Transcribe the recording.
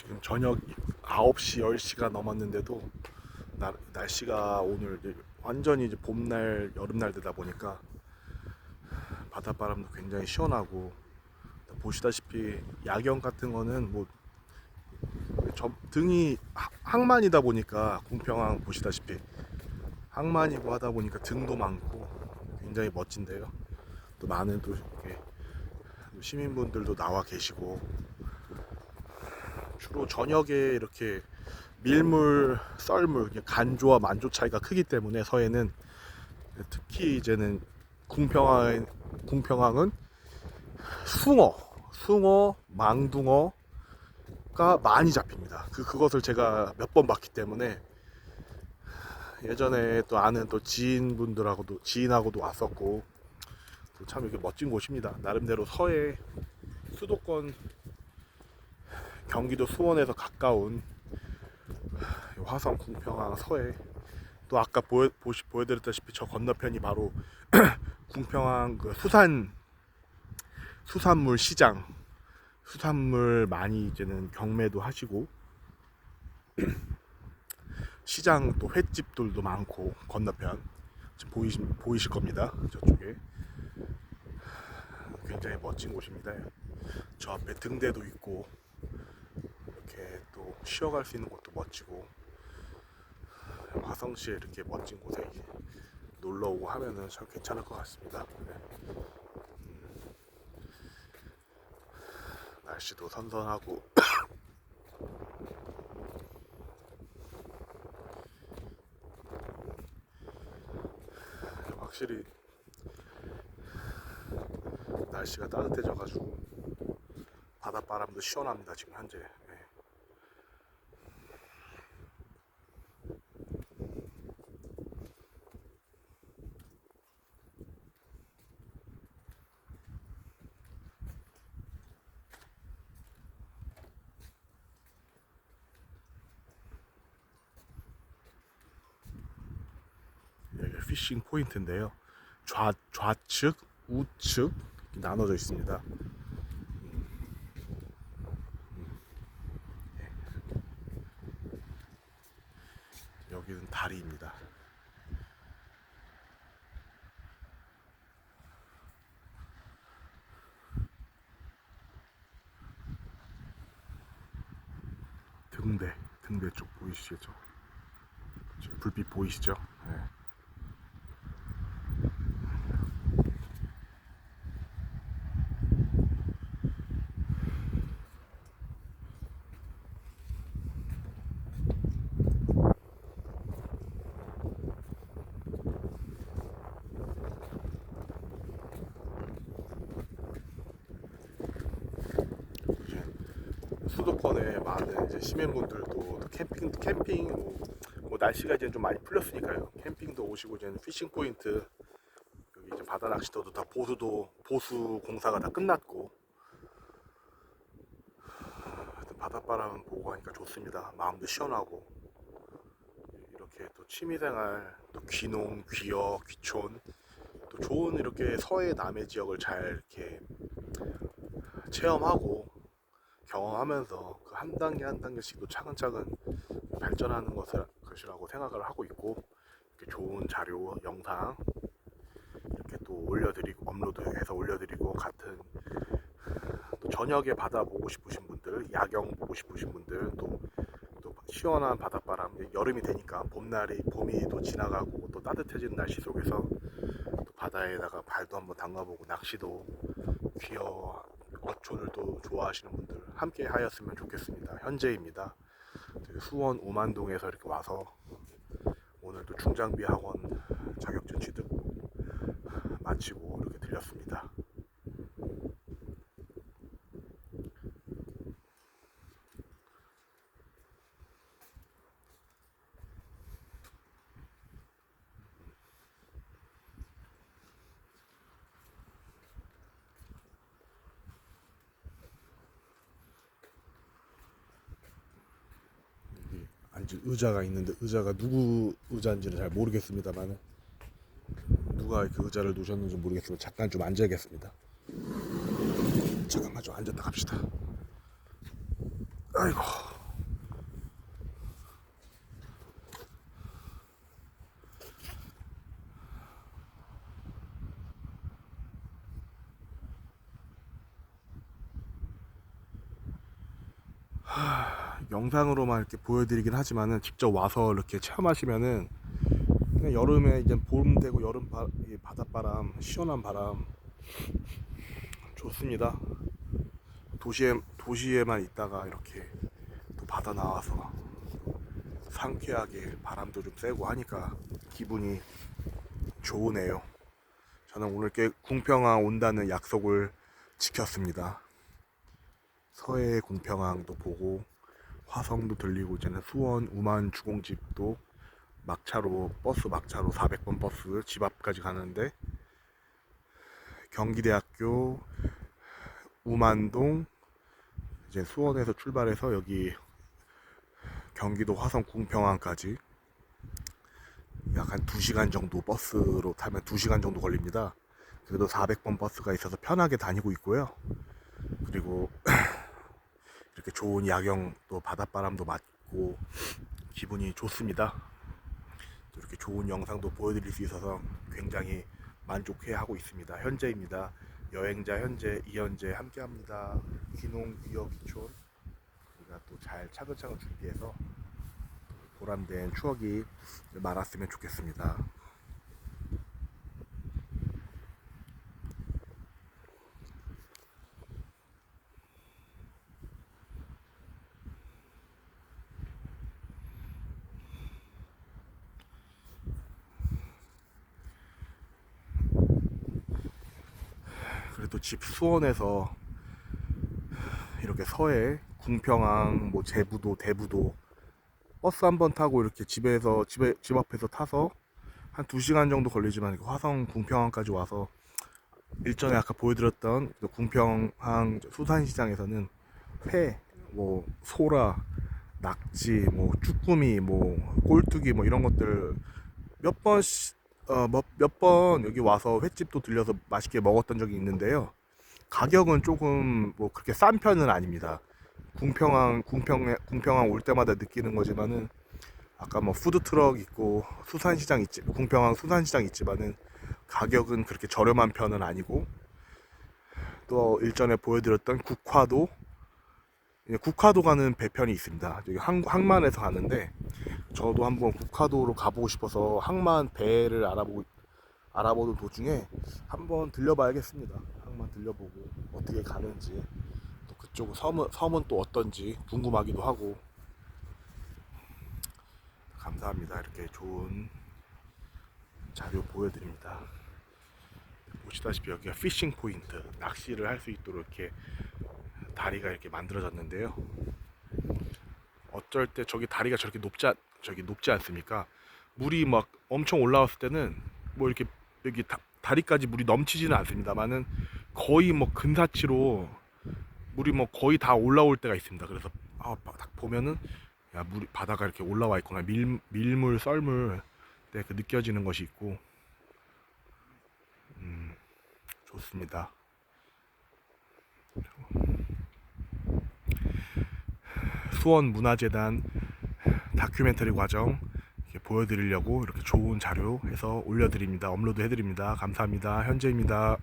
지금 저녁 9시, 10시가 넘었는데도 날, 날씨가 오늘 완전히 이제 봄날, 여름날 되다 보니까 바닷바람도 굉장히 시원하고 보시다시피 야경 같은 거는 뭐 저, 등이 하- 항만이다 보니까 궁평항 보시다시피 항만이고 하다 보니까 등도 많고 굉장히 멋진데요. 또 많은 또 시민분들도 나와 계시고 주로 저녁에 이렇게 밀물, 썰물, 간조와 만조 차이가 크기 때문에 서해는 특히 이제는 궁평항, 궁평항은 숭어, 숭어, 망둥어가 많이 잡힙니다. 그 그것을 제가 몇 번 봤기 때문에 예전에 또 아는 또 지인분들하고도 지인하고도 왔었고 또참 이렇게 멋진 곳입니다. 나름대로 서해 수도권 경기도 수원에서 가까운 화성 궁평항 서해. 또 아까 보여, 보시, 보여드렸다시피 저 건너편이 바로 궁평항 그 수산 수산물 시장. 수산물 많이 이제는 경매도 하시고 시장 또 횟집들도 많고 건너편 지금 보이시, 보이실 겁니다 저쪽에. 굉장히 멋진 곳입니다. 저 앞에 등대도 있고 이렇게 또 쉬어갈 수 있는 곳도 멋지고 화성시에 이렇게 멋진 곳에 놀러 오고 하면은 참 괜찮을 것 같습니다. 네. 음, 날씨도 선선하고 확실히 날씨가 따뜻해져가지고 바닷바람도 시원합니다 지금 현재. 네. 여기 피싱 포인트인데요. 좌 좌측, 우측 나눠져 있습니다. 여기는 다리입니다. 등대, 등대 쪽 보이시죠? 지금 불빛 보이시죠? 네. 이제 수도권에 많은 이제 시민분들도 또 캠핑 캠핑 뭐, 뭐 날씨가 이제 좀 많이 풀렸으니까요. 캠핑도 오시고 이제 피싱 포인트 여기 이제 바다 낚시터도 다 보수도 보수 공사가 다 끝났고 바닷바람 보고 하니까 좋습니다. 마음도 시원하고 이렇게 또 취미생활 또 귀농 귀여 귀촌 또 좋은 이렇게 서해 남해 지역을 잘 이렇게 체험하고 경험하면서 그 한 단계 한 단계씩도 차근차근 발전하는 것을, 것이라고 생각을 하고 있고 이렇게 좋은 자료, 영상 이렇게 또 올려드리고 업로드해서 올려드리고 같은 또 저녁에 바다 보고 싶으신 분들, 야경 보고 싶으신 분들 또, 또 시원한 바닷바람 여름이 되니까 봄날이 봄이 또 지나가고 또 따뜻해지는 날씨 속에서 또 바다에다가 발도 한번 담가보고 낚시도 귀여워 어촌을 또 좋아하시는 분들 함께 하였으면 좋겠습니다. 현재입니다. 수원 오만동에서 이렇게 와서 오늘도 중장비 학원 자격증 취득 마치고 이렇게 들렸습니다. 여기 앉을 의자가 있는데 의자가 누구 의자인지는 잘 모르겠습니다만 누가 그 의자를 놓으셨는지 모르겠지만 잠깐 좀 앉아야겠습니다. 잠깐만 좀 앉았다 갑시다. 아이고. 하, 영상으로만 이렇게 보여드리긴 하지만은 직접 와서 이렇게 체험하시면은 여름에 이제 봄 되고 여름 바, 이 바닷바람 시원한 바람 좋습니다. 도시에 도시에만 있다가 이렇게 또 바다 나와서 상쾌하게 바람도 좀 쐬고 하니까 기분이 좋으네요. 저는 오늘 께 궁평항 온다는 약속을 지켰습니다. 서해 궁평항도 보고 화성도 들리고 이제는 수원 우만 주공집도 막차로 버스 막차로 400번 버스 집 앞까지 가는데 경기대학교 우만동 이제 수원에서 출발해서 여기 경기도 화성 궁평항까지 약 한 2시간 정도 버스로 타면 2시간 정도 걸립니다. 그래도 400번 버스가 있어서 편하게 다니고 있고요. 그리고 이렇게 좋은 야경 또 바닷바람도 맞고 기분이 좋습니다. 또 이렇게 좋은 영상도 보여드릴 수 있어서 굉장히 만족해 하고 있습니다. 현재입니다. 여행자 현재 이현재 함께합니다. 귀농 귀여 귀촌 우리가 또 잘 차근차근 준비해서 보람된 추억이 많았으면 좋겠습니다. 그래도 집 수원에서 이렇게 서해 궁평항 뭐 제부도 대부도 버스 한 번 타고 이렇게 집에서 집에 집 앞에서 타서 한 2시간 정도 걸리지만 화성 궁평항까지 와서 일전에 아까 보여드렸던 그 궁평항 수산시장에서는 회, 뭐 소라, 낙지, 뭐 쭈꾸미, 뭐 꼴뚜기 뭐 이런 것들 몇 번, 어, 몇번 여기 와서 횟집도 들려서 맛있게 먹었던 적이 있는데요. 가격은 조금 뭐 그렇게 싼 편은 아닙니다. 궁평항, 궁평, 궁평항 올 때마다 느끼는 거지만은 아까 뭐 푸드 트럭 있고 수산시장 있지, 궁평항 수산시장 있지만은 가격은 그렇게 저렴한 편은 아니고 또 일전에 보여드렸던 국화도 예, 국화도 가는 배편이 있습니다. 여기 항, 항만에서 가는데 저도 한번 국화도로 가보고 싶어서 항만 배를 알아보고 알아보는 도중에 한번 들려봐야겠습니다. 항만 들려보고 어떻게 가는지 또 그쪽 섬은 섬은 또 어떤지 궁금하기도 하고 감사합니다. 이렇게 좋은 자료 보여드립니다. 보시다시피 여기가 피싱 포인트 낚시를 할 수 있도록 이렇게 다리가 이렇게 만들어졌는데요. 어쩔 때 저기 다리가 저렇게 높지 않, 저기 높지 않습니까? 물이 막 엄청 올라왔을 때는 뭐 이렇게 여기 다, 다리까지 물이 넘치지는 않습니다만은 거의 뭐 근사치로 물이 뭐 거의 다 올라올 때가 있습니다. 그래서 아, 딱 보면은 야 물이 바다가 이렇게 올라와 있구나 밀 밀물 썰물 네, 그 느껴지는 것이 있고 음, 좋습니다. 수원 문화재단 다큐멘터리 과정 보여드리려고 이렇게 좋은 자료 해서 올려드립니다. 업로드 해드립니다. 감사합니다. 현재입니다.